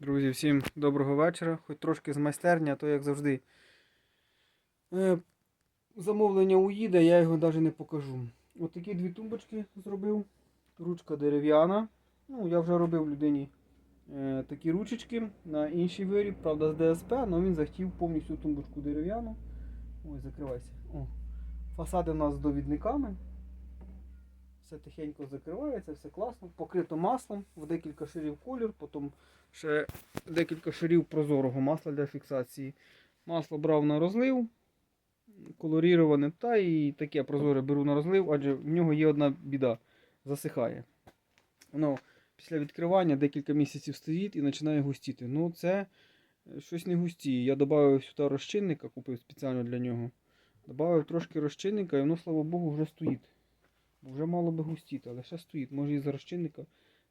Друзі, всім доброго вечора. Хоч трошки з майстерні, а то як завжди. Е, замовлення уїде, я його навіть не покажу. От такі дві тумбочки зробив. Ручка дерев'яна. Ну, я вже робив людині е, такі ручечки на інший виріб, правда, з ДСП, але він захотів повністю тумбочку дерев'яну. Ой, закривайся. О. Фасади у нас з довідниками. Все тихенько закривається, все класно. Покрито маслом в декілька шарів колір, потім ще декілька шарів прозорого масла для фіксації. Масло брав на розлив, колоріроване, та і таке прозоре беру на розлив, адже в нього є одна біда засихає. Воно після відкривання декілька місяців стоїть і починає густіти. Ну, це е, щось не густіє. Я додав сюди розчинника, купив спеціально для нього. Добавив трошки розчинника і воно, слава Богу, вже стоїть. Вже мало би густіти, але ще стоїть. Може із-за розчинника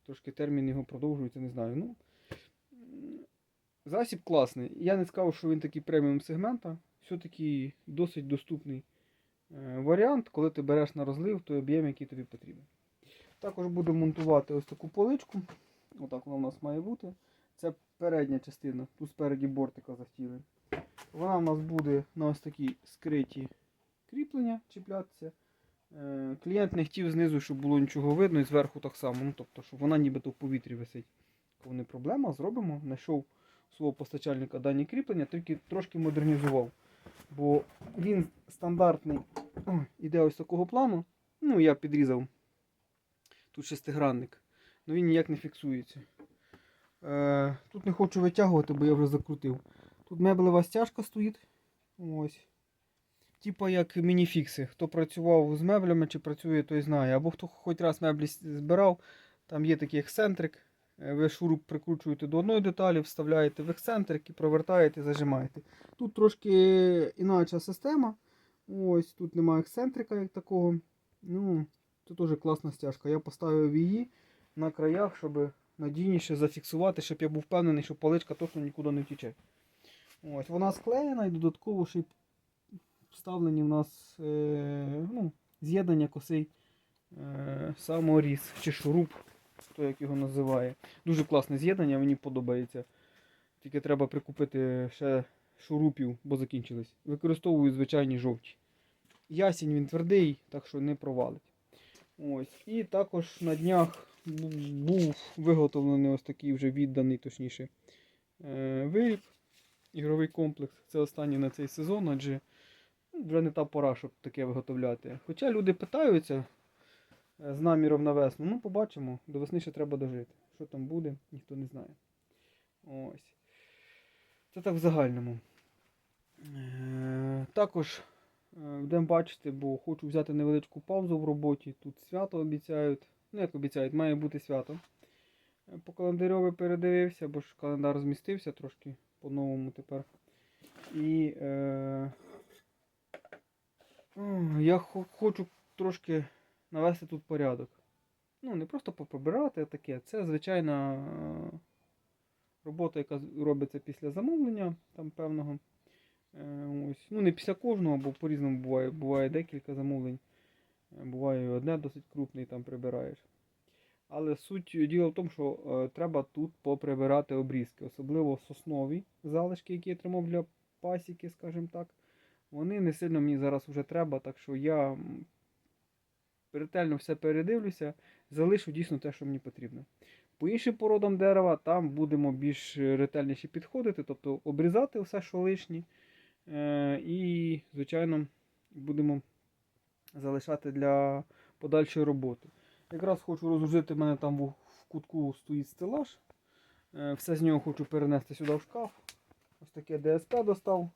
трошки термін його продовжується, не знаю. Ну, засіб класний. Я не скажу, що він такий преміум сегмента. Все-таки досить доступний е, варіант, коли ти береш на розлив той об'єм, який тобі потрібен. Також буду монтувати ось таку поличку. Отак вона у нас має бути. Це передня частина, тут спереді бортика захотіли. Вона у нас буде на ось такі скриті кріплення чіплятися. Е, Клієнт не хотів знизу, щоб було нічого видно, і зверху так само. Ну, тобто, щоб вона нібито в повітрі висить. Коли не проблема, зробимо. Знайшов свого постачальника дані кріплення, тільки трошки модернізував. Бо він стандартний іде ось такого плану. Ну, я підрізав тут шестигранник. але він ніяк не фіксується. Е, тут не хочу витягувати, бо я вже закрутив. Тут меблева стяжка стоїть. Ось. Типа як мініфікси. Хто працював з меблями чи працює, той знає. Або хто хоч раз меблі збирав, там є такий ексцентрик. Е, Ви шуруп прикручуєте до одної деталі, вставляєте в ексцентрик і провертаєте, зажимаєте. Тут трошки інакша система. Ось тут немає ексцентрика як такого. Ну, це теж класна стяжка. Я поставив її на краях, щоб надійніше зафіксувати, щоб я був впевнений, що паличка точно нікуди не втіче. Ось, вона склеєна і додатково ще й вставлені в нас е, ну, з'єднання косий е, саморіз чи шуруп, хто як його називає. Дуже класне з'єднання, мені подобається. Тільки треба прикупити ще шурупів, бо закінчились. Використовую звичайні жовті. Ясінь він твердий, так що не провалить. Ось. І також на днях був виготовлений ось такий вже відданий, точніше, е, виріб, ігровий комплекс. Це останній на цей сезон, адже вже не та пора, щоб таке виготовляти. Хоча люди питаються е, з наміром на весну. Ну, побачимо. До весни ще треба дожити. Що там буде, ніхто не знає. Ось. Це так в загальному. Е, Також е, будемо бачити, бо хочу взяти невеличку паузу в роботі. Тут свято обіцяють. Ну, як обіцяють, має бути свято. По календарю передивився, бо ж календар змістився трошки по-новому тепер. І е, я хочу трошки навести тут порядок. Ну, не просто поприбирати а таке. Це звичайна е, робота, яка робиться після замовлення там певного. Е, ось. Ну, не після кожного, бо по-різному буває. Буває декілька замовлень. Е, Буває одне досить крупне і там прибираєш. Але суть діла в тому, що е, треба тут поприбирати обрізки, особливо соснові залишки, які я тримав для пасіки, скажімо так. Вони не сильно мені зараз вже треба, так що я ретельно все передивлюся, залишу дійсно те, що мені потрібно. По іншим породам дерева там будемо більш ретельніше підходити, тобто обрізати все, що лишнє. Е, і, звичайно, будемо залишати для подальшої роботи. Якраз хочу розложити, в мене там в в кутку стоїть стелаж. Е, Все з нього хочу перенести сюди в шкаф. Ось таке ДСП достав.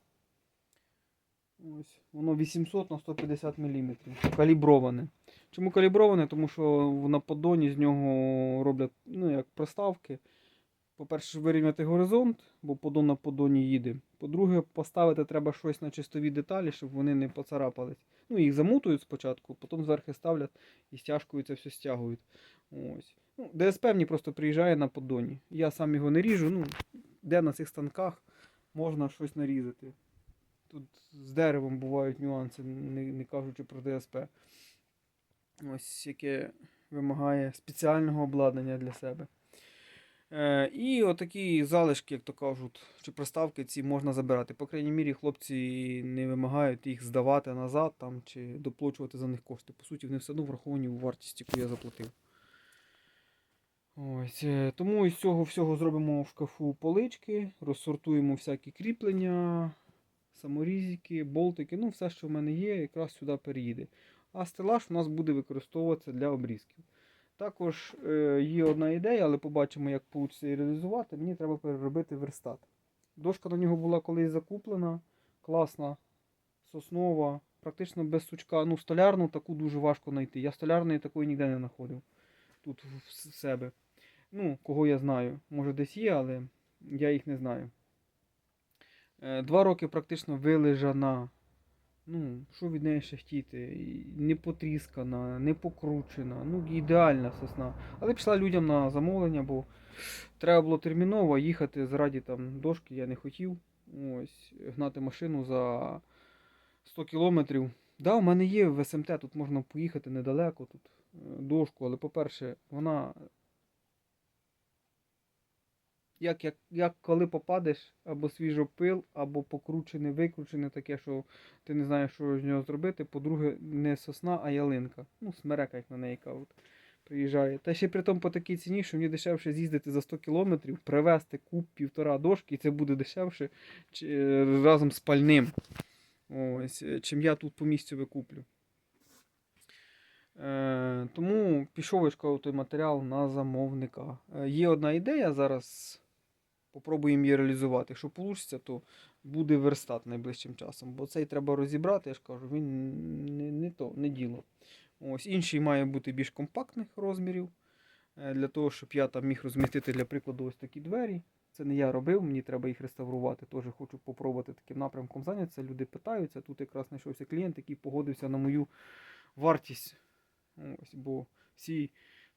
Ось, воно 800 на 150 мм. Каліброване. Чому каліброване? Тому що на поддоні з нього роблять ну, як проставки. По-перше, вирівняти горизонт, бо поддон на поддоні їде. По-друге, поставити треба щось на чистові деталі, щоб вони не поцарапались. Ну, їх замутують спочатку, потім зверху ставлять і стяжкою це все стягують. Ось. Ну, ДСП мені просто приїжджає на поддоні. Я сам його не ріжу. Ну, де на цих станках можна щось нарізати. Тут з деревом бувають нюанси, не, не кажучи про ДСП. Ось яке вимагає спеціального обладнання для себе. Е, і отакі залишки, як то кажуть, чи проставки ці можна забирати. По крайній мірі, хлопці не вимагають їх здавати назад там, чи доплачувати за них кошти. По суті, вони все одно враховані у вартість, яку я заплатив. Ось, е, тому із цього всього зробимо в шкафу полички, розсортуємо всякі кріплення, саморізики, болтики, ну все, що в мене є, якраз сюди переїде. А стелаж у нас буде використовуватися для обрізків. Також е, є одна ідея, але побачимо, як вийде її реалізувати. Мені треба переробити верстат. Дошка на нього була колись закуплена, класна, соснова, практично без сучка. Ну, столярну таку дуже важко знайти. Я столярної такої ніде не знаходив тут в себе. Ну, кого я знаю. Може десь є, але я їх не знаю. Е, Два роки практично вилежана. Ну, що від неї ще хотіти? Не потріскана, не покручена. Ну, ідеальна сосна. Але пішла людям на замовлення, бо треба було терміново їхати заради там дошки, я не хотів. Ось, гнати машину за 100 кілометрів. Да, у мене є в СМТ, тут можна поїхати недалеко, тут е, дошку, але по-перше, вона. Як, як, як коли попадеш, або свіжопил, або покручене, викручене таке, що ти не знаєш, що з нього зробити. По-друге, не сосна, а ялинка. Ну, смерека, як на неї кажуть, приїжджає. Та ще при тому по такій ціні, що мені дешевше з'їздити за 100 кілометрів, привезти куб півтора дошки, і це буде дешевше чи, е, разом з пальним. Ось, е, чим я тут по місцю викуплю. Е, тому пішов той матеріал на замовника. Е, є одна ідея зараз. Попробуємо її реалізувати. Якщо вийде, то буде верстат найближчим часом. Бо цей треба розібрати, я ж кажу, він не, не то, не діло. Ось інший має бути більш компактних розмірів. е, Для того, щоб я там міг розмістити, для прикладу, ось такі двері. Це не я робив, мені треба їх реставрувати. Теж хочу попробувати таким напрямком зайнятися. Люди питаються. Тут якраз знайшовся клієнт, який погодився на мою вартість. Ось, бо всі,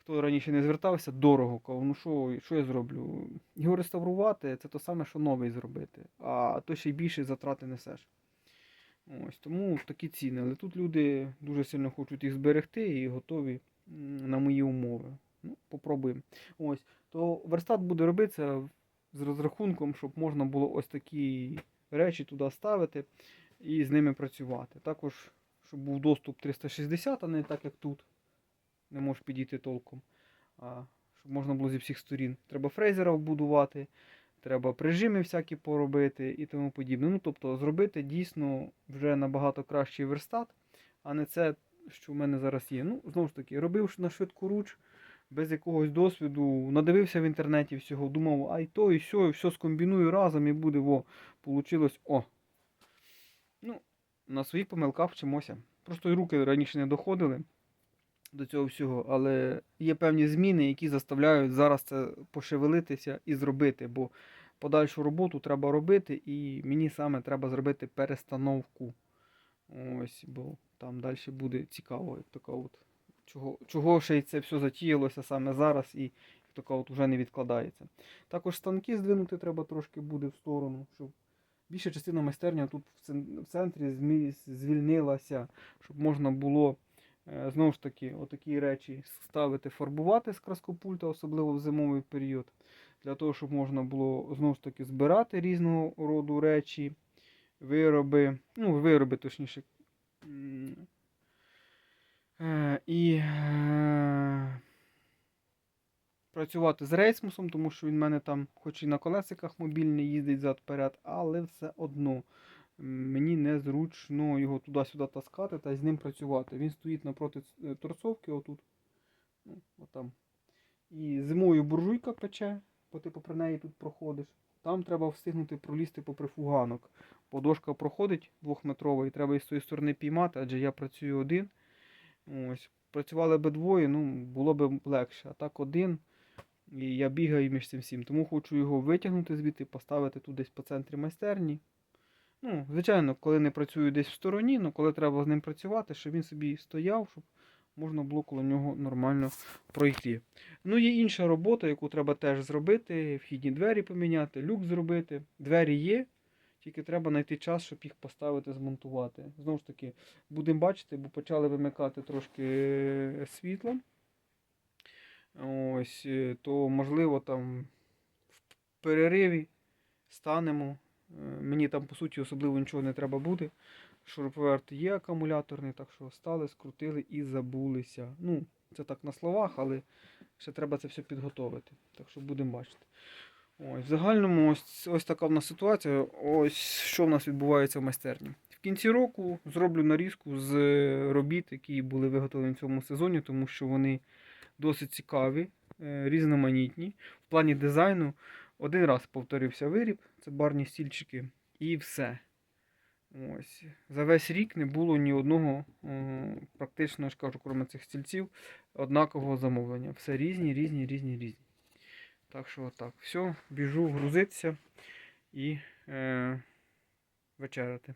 хто раніше не звертався, дорого. Кажу, ну що, що я зроблю? Його реставрувати це то саме, що новий зробити, а то ще й більше затрати несеш. Ось, тому такі ціни. Але тут люди дуже сильно хочуть їх зберегти і готові на мої умови. Ну, попробуємо. Ось, то верстат буде робитися з розрахунком, щоб можна було ось такі речі туди ставити і з ними працювати. Також, щоб був доступ 360, а не так, як тут. Не можеш підійти толком. А, щоб можна було зі всіх сторін. Треба фрезера вбудувати, треба прижими всякі поробити і тому подібне. Ну, тобто зробити дійсно вже набагато кращий верстат, а не це, що в мене зараз є. Ну, знову ж таки, робив на швидку руч, без якогось досвіду, надивився в інтернеті всього, думав, а й то, і сьо, і все скомбіную разом і буде, во, получилось, о. Ну, на своїх помилках вчимося. Просто й руки раніше не доходили до цього всього, але є певні зміни, які заставляють зараз це пошевелитися і зробити, бо подальшу роботу треба робити, і мені саме треба зробити перестановку. Ось, бо там далі буде цікаво, як така от. Чого, чого ще й це все затіялося саме зараз і як така от вже не відкладається. Також станки здвинути треба трошки буде в сторону, щоб більша частина майстерня тут в центрі звільнилася, щоб можна було Знову ж таки, отакі речі ставити, фарбувати з краскопульта, особливо в зимовий період, для того, щоб можна було знову ж таки збирати різного роду речі, вироби, ну, вироби, точніше. Е, І е, працювати з рейсмусом, тому що він в мене там, хоч і на колесиках мобільний, їздить зад-перед, але все одно мені незручно його туди-сюди таскати та з ним працювати. Він стоїть напроти ц- торцовки, отут. Ну, отам. І зимою буржуйка пече, бо ти попри неї тут проходиш. Там треба встигнути пролізти попри фуганок. Бо дошка проходить двохметрова і треба із тої сторони піймати, адже я працюю один. Ось. Працювали би двоє, ну, було б легше. А так один. І я бігаю між цим всім. Тому хочу його витягнути звідти, поставити тут десь по центрі майстерні. Ну, звичайно, коли не працюю десь в стороні, ну коли треба з ним працювати, щоб він собі стояв, щоб можна було коло нього нормально пройти. Ну, є інша робота, яку треба теж зробити. Вхідні двері поміняти, люк зробити. Двері є, тільки треба знайти час, щоб їх поставити, змонтувати. Знову ж таки, будемо бачити, бо почали вимикати трошки е, світло. Ось, е, то можливо там перериві станемо. Е, Мені там, по суті, особливо нічого не треба буде. Шуруповерт є акумуляторний, так що стали, скрутили і забулися. Ну, це так на словах, але ще треба це все підготовити. Так що будемо бачити. Ось, в загальному ось, ось така в нас ситуація. Ось що в нас відбувається в майстерні. В кінці року зроблю нарізку з робіт, які були виготовлені в цьому сезоні, тому що вони досить цікаві, е, різноманітні. В плані дизайну один раз повторився виріб, це барні стільчики, і все. Ось. За весь рік не було ні одного, е, практично, я кажу, крім цих стільців, однакового замовлення. Все різні, різні, різні, різні. Так що отак. Все, біжу грузитися і е, вечеряти.